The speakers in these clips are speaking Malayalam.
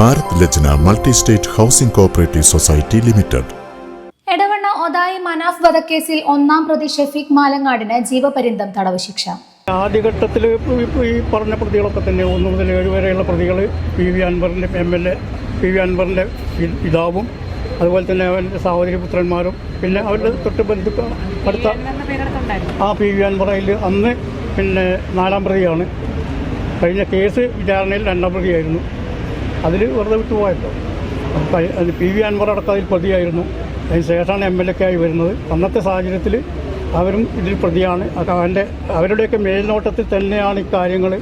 Bharat Lajna multi state housing cooperative society limited. Edavanna Othayi Manaf വധക്കേസിൽ ഒന്നാം പ്രതി ഷെഫീഖ് മാലങ്ങാടിന് ജീവപര്യന്തം തടവ് ശിക്ഷ. ആദ്യഘട്ടത്തിൽ ഈ പറഞ്ഞ പ്രതികളൊക്കെ തന്നെ ഒന്ന് മുതൽ ഏഴ് വരെയുള്ള പ്രതികൾ പി വി അൻവറിന്റെ M L A P V അൻവറിന്റെ പിതാവും അതുപോലെ തന്നെ അവന്റെ സഹോദരി പുത്രന്മാരും പിന്നെ അവരുടെ തൊട്ട് ബന്ധുക്കൾ അടുത്ത ആ പി വി അൻവറയിൽ അന്ന് പിന്നെ നാലാം പ്രതിയാണ്. കഴിഞ്ഞ കേസ് വിചാരണയിൽ രണ്ടാം പ്രതിയായിരുന്നു. അതിൽ വെറുതെ വിട്ടുപോയല്ലോ അത് പി വി അൻവർ അടക്കം അതിൽ പ്രതിയായിരുന്നു. അതിന് ശേഷമാണ് എം എൽ എ ആയി വരുന്നത്. അന്നത്തെ സാഹചര്യത്തിൽ അവരും ഇതിൽ പ്രതിയാണ്. അവന്റെ അവരുടെയൊക്കെ മേൽനോട്ടത്തിൽ തന്നെയാണ് ഈ കാര്യങ്ങൾ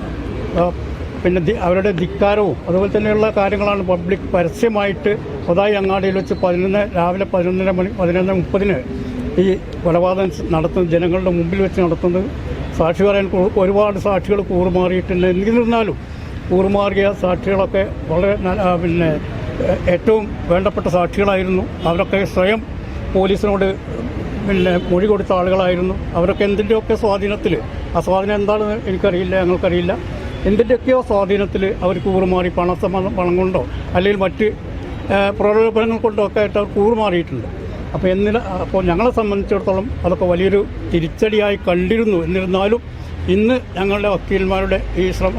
പിന്നെ അവരുടെ ധിക്കാരവും അതുപോലെ തന്നെയുള്ള കാര്യങ്ങളാണ് പബ്ലിക് പരസ്യമായിട്ട് പൊതായി അങ്ങാടിയിൽ വെച്ച് പതിനൊന്ന് രാവിലെ പതിനൊന്നര മണി പതിനൊന്ന് മുപ്പതിന് ഈ കൊലപാതകം നടത്തുന്നത് ജനങ്ങളുടെ മുമ്പിൽ വെച്ച് നടത്തുന്നത് സാക്ഷി പറയാൻ ഒരുപാട് സാക്ഷികൾ കൂറുമാറിയിട്ടുണ്ട്. എന്നിരുന്നാലും കൂറുമാറിയ സാക്ഷികളൊക്കെ വളരെ പിന്നെ ഏറ്റവും വേണ്ടപ്പെട്ട സാക്ഷികളായിരുന്നു. അവരൊക്കെ സ്വയം പോലീസിനോട് പിന്നെ മൊഴി കൊടുത്ത ആളുകളായിരുന്നു. അവരൊക്കെ എന്തിന്റെയൊക്കെ സ്വാധീനത്തിൽ ആ സ്വാധീനം എന്താണെന്ന് എനിക്കറിയില്ല ഞങ്ങൾക്കറിയില്ല. എന്തിന്റെയൊക്കെയോ സ്വാധീനത്തിൽ അവർ കൂറുമാറി സംബന്ധം പണം കൊണ്ടോ അല്ലെങ്കിൽ മറ്റ് പ്രലോഭനങ്ങൾ കൊണ്ടോ ഒക്കെ ആയിട്ട് അവർ കൂറുമാറിയിട്ടുണ്ട് അപ്പോൾ എന്നില അപ്പോൾ ഞങ്ങളെ സംബന്ധിച്ചിടത്തോളം അതൊക്കെ വലിയൊരു തിരിച്ചടിയായി കണ്ടിരുന്നു. എന്നിരുന്നാലും ഇന്ന് ഞങ്ങളുടെ വക്കീൽമാരുടെ ഈ ശ്രമ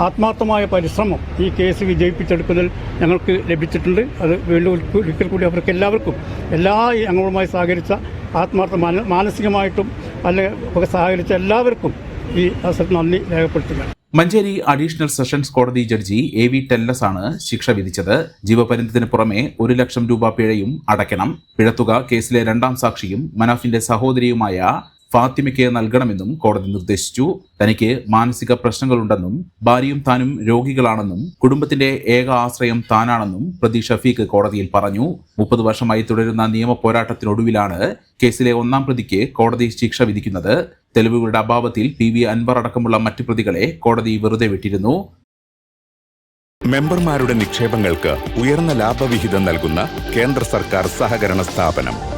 ആത്മാർത്ഥമായ പരിശ്രമം ഈ കേസ് വിജയിപ്പിച്ചെടുക്കുന്നതിൽ ഞങ്ങൾക്ക് ലഭിച്ചിട്ടുണ്ട്. അത് വീണ്ടും ഒരിക്കൽ- കൂടി അവർക്ക് എല്ലാവർക്കും എല്ലാ അംഗങ്ങളുമായി സഹകരിച്ച ആത്മാർത്ഥ മാനസികമായിട്ടും അല്ലെങ്കിൽ സഹകരിച്ച എല്ലാവർക്കും ഈ അവസരത്തിൽ നന്ദി രേഖപ്പെടുത്തുകയാണ് മഞ്ചേരി അഡീഷണൽ സെഷൻസ് കോടതി ജഡ്ജി എ വി ടെല്ലസ് ആണ് ശിക്ഷ വിധിച്ചത്. ജീവപര്യന്തത്തിന് പുറമെ ഒരു ലക്ഷം രൂപ പിഴയും അടയ്ക്കണം. പിഴത്തുക കേസിലെ രണ്ടാം സാക്ഷിയും മനാഫിന്റെ സഹോദരിയുമായ ഫാത്തിമയ്ക്ക് നൽകണമെന്നും കോടതി നിർദ്ദേശിച്ചു. തനിക്ക് മാനസിക പ്രശ്നങ്ങളുണ്ടെന്നും ഭാര്യയും താനും രോഗികളാണെന്നും കുടുംബത്തിന്റെ ഏക ആശ്രയം താനാണെന്നും പ്രതി ഷഫീഖ് കോടതിയിൽ പറഞ്ഞു. മുപ്പത് വർഷമായി തുടരുന്ന നിയമ പോരാട്ടത്തിനൊടുവിലാണ് കേസിലെ ഒന്നാം പ്രതിക്ക് കോടതി ശിക്ഷ വിധിക്കുന്നത്. തെളിവുകളുടെ അഭാവത്തിൽ പി വി അൻവർ അടക്കമുള്ള മറ്റു പ്രതികളെ കോടതി വെറുതെ വിട്ടിരുന്നു. മെമ്പർമാരുടെ നിക്ഷേപങ്ങൾക്ക് ഉയർന്ന ലാഭവിഹിതം നൽകുന്ന കേന്ദ്ര സർക്കാർ സഹകരണ സ്ഥാപനം.